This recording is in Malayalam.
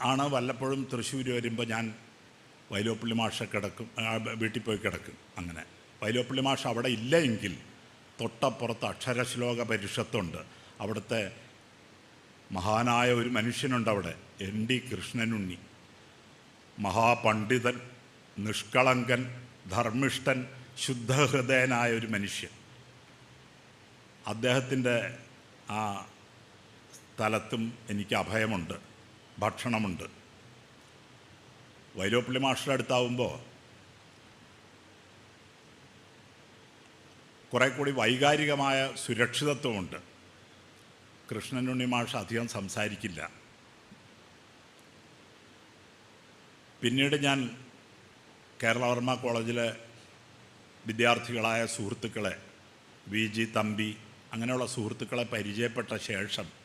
ആണ് വല്ലപ്പോഴും തൃശ്ശൂർ വരുമ്പോൾ ഞാൻ വൈലോപ്പള്ളി മാഷ കിടക്കും വീട്ടിൽ പോയി കിടക്കും അങ്ങനെ. വൈലോപ്പള്ളി മാഷ അവിടെ ഇല്ല എങ്കിൽ തൊട്ടപ്പുറത്ത് അക്ഷരശ്ലോക പരിഷത്തുണ്ട്. അവിടുത്തെ മഹാനായ ഒരു മനുഷ്യനുണ്ട് അവിടെ എൻ ഡി കൃഷ്ണനുണ്ണി. മഹാപണ്ഡിതൻ നിഷ്കളങ്കൻ ധർമ്മിഷ്ഠൻ ശുദ്ധഹൃദയനായ ഒരു മനുഷ്യൻ. അദ്ദേഹത്തിന്റെ ആ സ്ഥലത്തും എനിക്ക് അഭയമുണ്ട് ഭക്ഷണമുണ്ട്. വൈലോപ്പള്ളി മാഷ്ടറുടെ അടുത്താവുമ്പോൾ കുറേ കൂടി വൈകാരികമായ സുരക്ഷിതത്വമുണ്ട്. കൃഷ്ണനുണ്ണി മാഷ് അധികം സംസാരിക്കില്ല. പിന്നീട് ഞാൻ കേരളവർമ്മ കോളേജിലെ വിദ്യാർത്ഥികളായ സുഹൃത്തുക്കളെ വി ജി തമ്പി അങ്ങനെയുള്ള സുഹൃത്തുക്കളെ പരിചയപ്പെട്ട ശേഷം